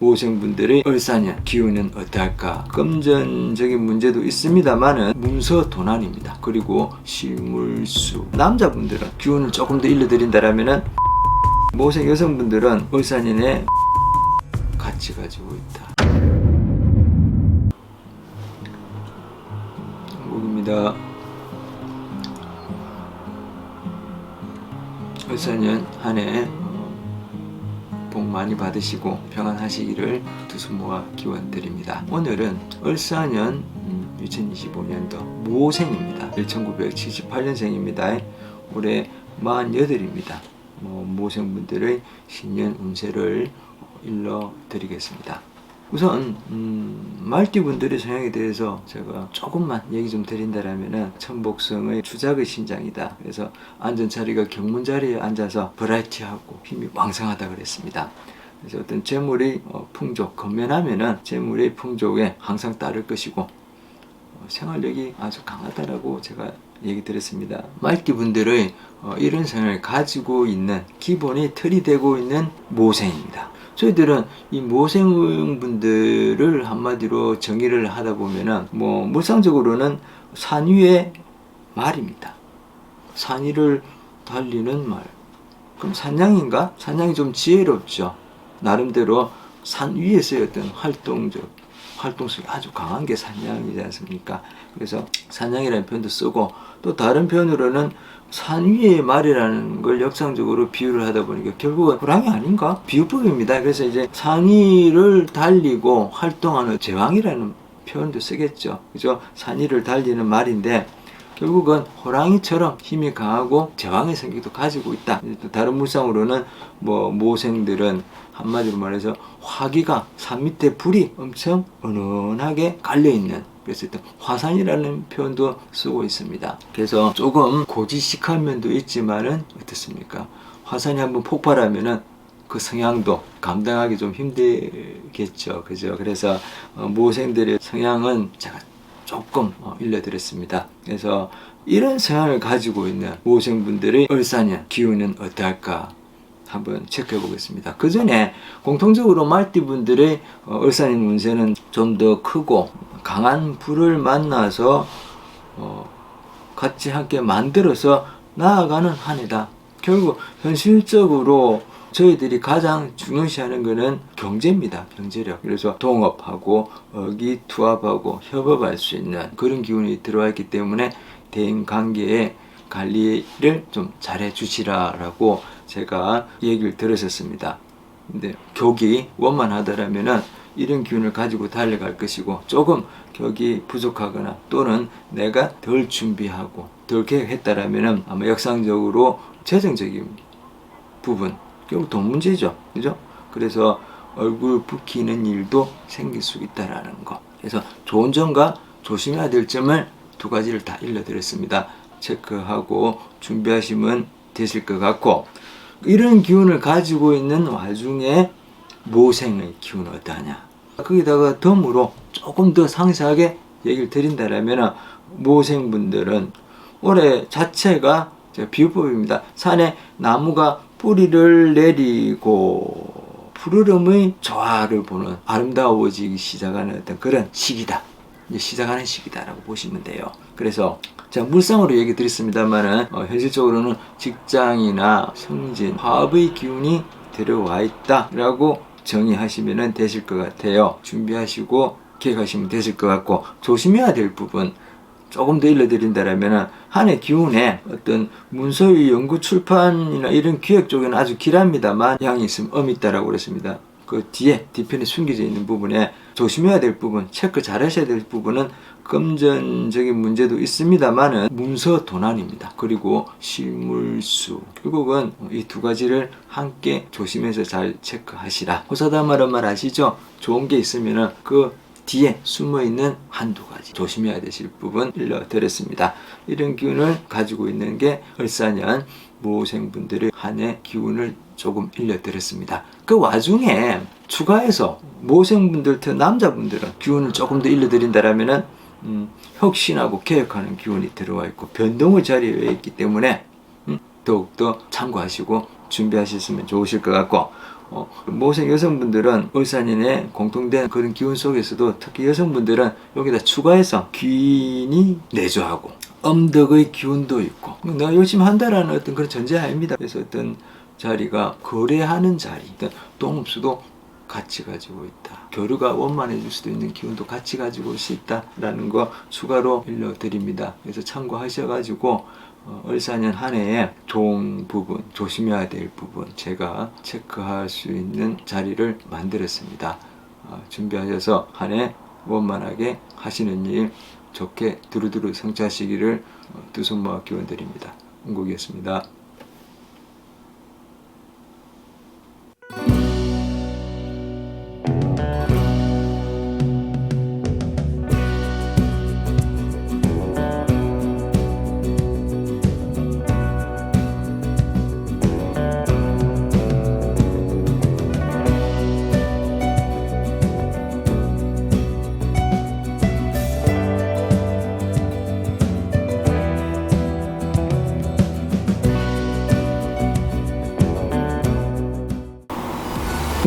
모생분들의 을사년 기운은 어떨까? 금전적인 문제도 있습니다만은 문서 도난입니다. 그리고 실물수 남자분들은 기운을 조금 더 일러드린다라면은 모생 여성분들은 을사년에 같이 가지고 있다. 목입니다. 을사년 한해 복 많이 받으시고 평안하시기를 두 손 모아 기원 드립니다. 오늘은 을사년 2025년도 모생입니다. 1978년생입니다. 올해 48입니다. 뭐 모생분들의 신년 운세를 일러 드리겠습니다. 우선 음, 말띠분들의 성향에 대해서 제가 조금만 얘기 좀 드린다라면은 천복성의 주작의 신장이다. 그래서 앉은 자리가 경문 자리에 앉아서 버라이티하고 힘이 왕성하다 그랬습니다. 그래서 어떤 재물의 어, 풍족 건면하면은 재물의 풍족에 항상 따를 것이고 어, 생활력이 아주 강하다라고 제가 얘기 드렸습니다. 말띠분들의 어, 이런 성향을 가지고 있는 기본이 틀이 되고 있는 모생입니다. 저희들은 이 모생 분들을 한마디로 정의를 하다 보면은 뭐 물상적으로는 산 위의 말입니다. 산 위를 달리는 말. 그럼 산양인가? 산양이 좀 지혜롭죠. 나름대로 산 위에서의 어떤 활동적 활동성이 아주 강한 게 산양이지 않습니까? 그래서 산양이라는 표현도 쓰고 또 다른 표현으로는 산 위의 말이라는 걸 역상적으로 비유를 하다 보니까 결국은 호랑이 아닌가? 비유법입니다. 그래서 이제 산 위를 달리고 활동하는 제왕이라는 표현도 쓰겠죠. 그죠? 산 위를 달리는 말인데 결국은 호랑이처럼 힘이 강하고 제왕의 성격도 가지고 있다. 또 다른 물상으로는 뭐 모생들은 한마디로 말해서 화기가 산 밑에 불이 엄청 은은하게 깔려 있는 그래서 일단 화산이라는 표현도 쓰고 있습니다. 그래서 조금 고지식한 면도 있지만은 어떻습니까? 화산이 한번 폭발하면은 그 성향도 감당하기 좀 힘들겠죠. 그죠? 그래서 어, 모생들의 성향은 제가 조금 어, 일러드렸습니다. 그래서 이런 성향을 가지고 있는 모생분들의 을사년 기운은 어떨까 한번 체크해 보겠습니다. 그 전에 공통적으로 말띠분들의 어, 을사년 운세는 좀 더 크고 강한 불을 만나서 어, 같이 함께 만들어서 나아가는 한 해다. 결국 현실적으로 저희들이 가장 중요시하는 것은 경제입니다. 경제력. 그래서 동업하고 어기투합하고 협업할 수 있는 그런 기운이 들어와 있기 때문에 대인 관계의 관리를 좀 잘해 주시라라고 제가 얘기를 들었었습니다. 근데 격이 원만하다라면은 이런 기운을 가지고 달려갈 것이고 조금 격이 부족하거나 또는 내가 덜 준비하고 덜 계획했다라면은 아마 역상적으로 재정적인 부분 결국 돈 문제죠. 그죠? 그래서 얼굴 붓기는 일도 생길 수 있다라는 거. 그래서 좋은 점과 조심해야 될 점을 두 가지를 다 일러드렸습니다. 체크하고 준비하시면 되실 것 같고 이런 기운을 가지고 있는 와중에 모생의 기운은 어떠하냐? 거기다가 덤으로 조금 더 상세하게 얘기를 드린다라면 모생분들은 올해 자체가 비유법입니다. 산에 나무가 뿌리를 내리고 푸르름의 조화를 보는 아름다워지기 시작하는 어떤 그런 시기다. 이제 시작하는 시기다라고 보시면 돼요. 그래서 제가 물상으로 얘기 드렸습니다만은 어, 현실적으로는 직장이나 승진, 화업의 기운이 들어와 있다라고 정의하시면 되실 것 같아요. 준비하시고 계획하시면 되실 것 같고 조심해야 될 부분 조금 더 일러드린다라면 한해 기운에 어떤 문서의 연구 출판이나 이런 기획 쪽에는 아주 길합니다만 양이 있으면 엄이 있다라고 그랬습니다. 그 뒤에 뒤편에 숨겨져 있는 부분에 조심해야 될 부분, 체크 잘 하셔야 될 부분은 금전적인 문제도 있습니다만은 문서 도난입니다. 그리고 실물수. 결국은 이 두 가지를 함께 조심해서 잘 체크하시라. 호사다 말은 말 아시죠? 좋은 게 있으면은 그 뒤에 숨어 있는 한두 가지 조심해야 되실 부분 일러드렸습니다. 이런 기운을 가지고 있는 게 을사년 모생분들의 한 해 기운을 조금 일러드렸습니다. 그 와중에 추가해서 모생분들, 특 남자분들은 기운을 조금 더 일러드린다라면은 음, 혁신하고 개혁하는 기운이 들어와 있고 변동의 자리에 있기 때문에 음, 더욱더 참고하시고 준비하셨으면 좋으실 것 같고 어, 모생 여성분들은 을사년의 공통된 그런 기운 속에서도 특히 여성분들은 여기다 추가해서 귀인이 내조하고 엄덕의 기운도 있고 내가 열심히 한다라는 어떤 그런 전제 아닙니다. 그래서 어떤 자리가 거래하는 자리, 똥업수도 같이 가지고 있다. 교류가 원만해질 수도 있는 기운도 같이 가지고 있다라는 거 추가로 일러드립니다. 그래서 참고하셔가지고 어, 을사년 한 해에 좋은 부분, 조심해야 될 부분 제가 체크할 수 있는 자리를 만들었습니다. 어, 준비하셔서 한 해 원만하게 하시는 일 좋게 두루두루 성취하시기를 어, 두손 모아 기원드립니다. 응국이었습니다.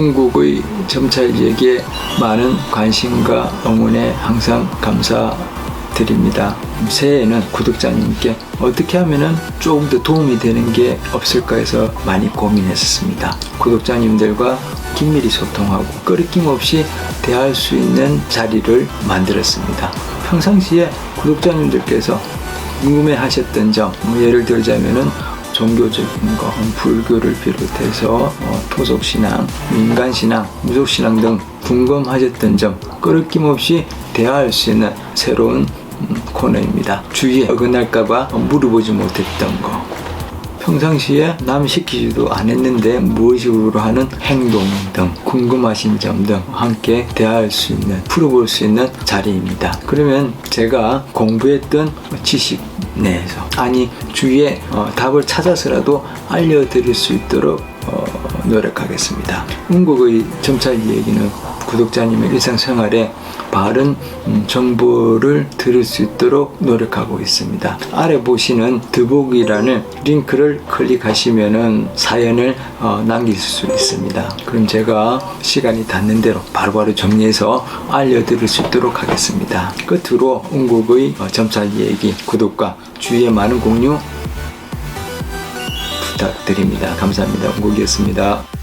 흥국의 점찰 얘기에 많은 관심과 응원에 항상 감사드립니다. 새해에는 구독자님께 어떻게 하면 조금 더 도움이 되는 게 없을까 해서 많이 고민했었습니다. 구독자님들과 긴밀히 소통하고 끊김 없이 대할 수 있는 자리를 만들었습니다. 평상시에 구독자님들께서 궁금해 하셨던 점, 뭐 예를 들자면은 거, 불교를 비롯해서 어, 토속신앙, 민간신앙, 무속신앙 등 궁금하셨던 점 끊김없이 대화할 수 있는 새로운 음, 코너입니다. 주위에 어긋날까봐 물어보지 못했던 거. 평상시에 남 시키지도 않았는데 무의식으로 하는 행동 등 궁금하신 점 등 함께 대화할 수 있는 풀어볼 수 있는 자리입니다. 그러면 제가 공부했던 지식 내에서 아니 주위에 어, 답을 찾아서라도 알려드릴 수 있도록 어, 노력하겠습니다. 운국의 점차 얘기는 구독자님의 일상생활에 바른 음, 정보를 들을 수 있도록 노력하고 있습니다. 아래 보시는 더보기란을 링크를 클릭하시면은 사연을 어, 남길 수 있습니다. 그럼 제가 시간이 닿는 대로 바로바로 정리해서 알려드릴 수 있도록 하겠습니다. 끝으로 운국의 어, 점차 얘기 구독과 주위에 많은 공유 부탁드립니다. 감사합니다. 운국이었습니다.